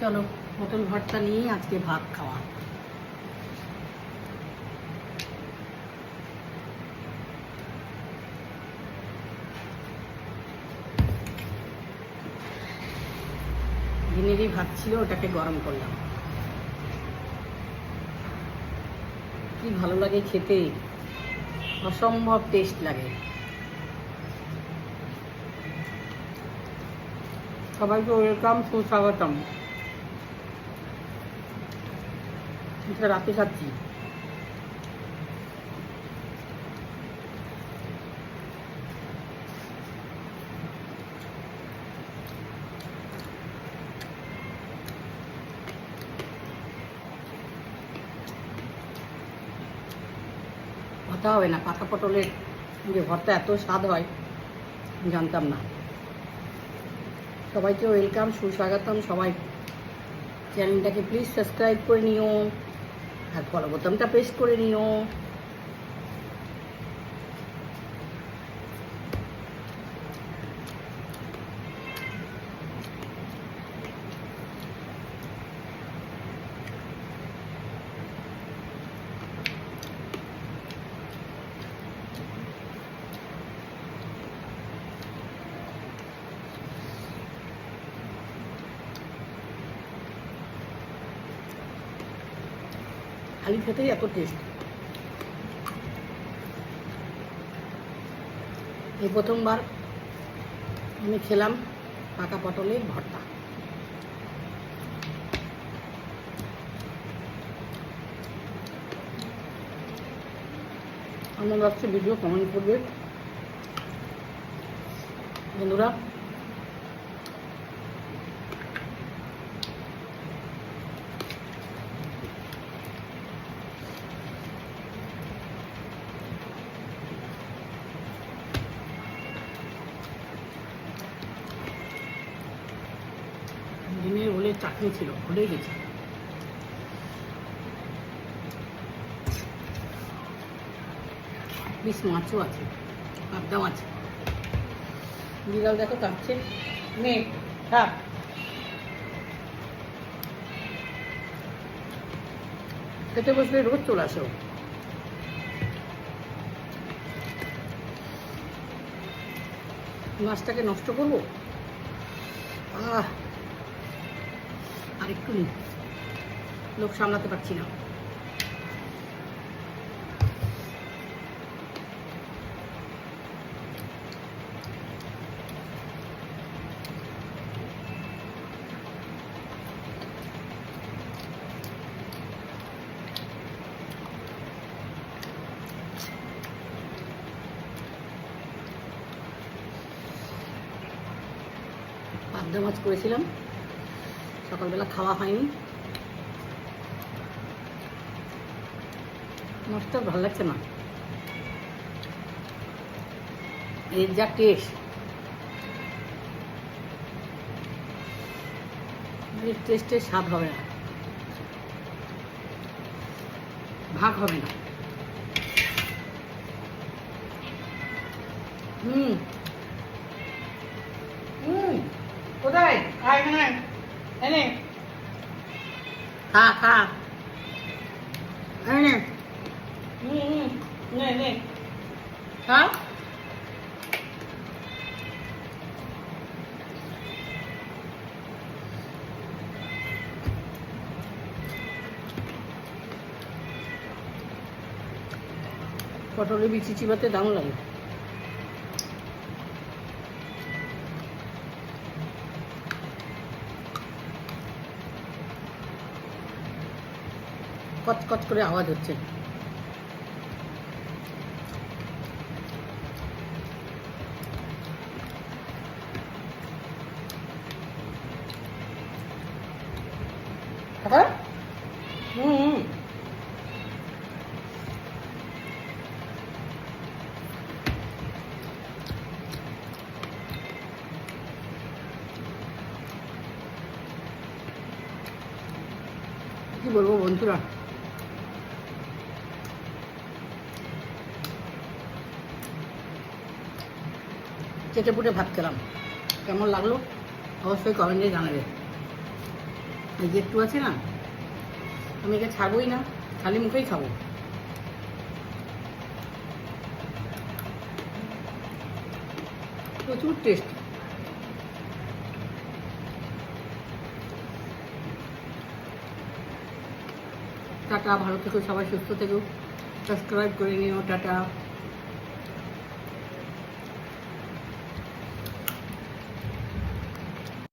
চলো পটল ভর্তা নিয়ে আজকে ভাত খাওয়া। দিনেরই ভাত ছিল, ওটাকে গরম করলাম। কি ভালো লাগে খেতে। অসম্ভব টেস্ট লাগে। সবাইকে ওয়েলকাম সুস্বাগতম। এটা রাতে খাচ্ছি কথা হবে না পাকা পটলের যে ভর্তা, এত স্বাদ হয় জানতাম না। সবাইকে ওয়েলকাম সুস্বাগতম সবাই। চ্যানেলটাকে প্লিজ সাবস্ক্রাইব করে নিও। আর ফলো বোতামটা প্রেস করে নিও। আলু খেতেই এত টেস্ট এই প্রথমবার আমি খেলাম পাকা পটলের ভর্তা। আমার লাগছে ভিডিও কমেন্ট করবে। বন্ধুরা দিনের ওলের চাটনি ছিল ভুলে গেছি। পিস মাছও আছে পাবদাও আছে বিড়াল দেখো কাঁপছে। নে, থাক। খেতে বসলে রোজ চলে আসো। মাছটাকে নষ্ট করব? আহ আর একটু লোক সামলাতে পারছি না। পাবদা মাছ করেছিলাম। সকালবেলা খাওয়া হয়নি। মাছটা ভালো লাগছে না। এর যা টেস্ট টেস্টের স্বাদ হবে না। ভাগ হবে না। হুম। হুম। কোথায়? আয় এনে খা খা নে খা পটলের বিচি চিবাতে দাম লাগে কচ কচ করে আওয়াজ হচ্ছে হ্যাঁ হুম হুম কি বলব বন্ধুরা চেটে পুটে ভাত খেলাম। কেমন লাগল? অবশ্যই কমেন্টে জানাবে। এই যে একটু আছে না, আমি একে ছাড়বই না, খালি মুখেই খাব। প্রচুর টেস্ট টাটা, ভালো থেকো সবাই, সুস্থ থেকো। সাবস্ক্রাইব করে নিও, টাটা।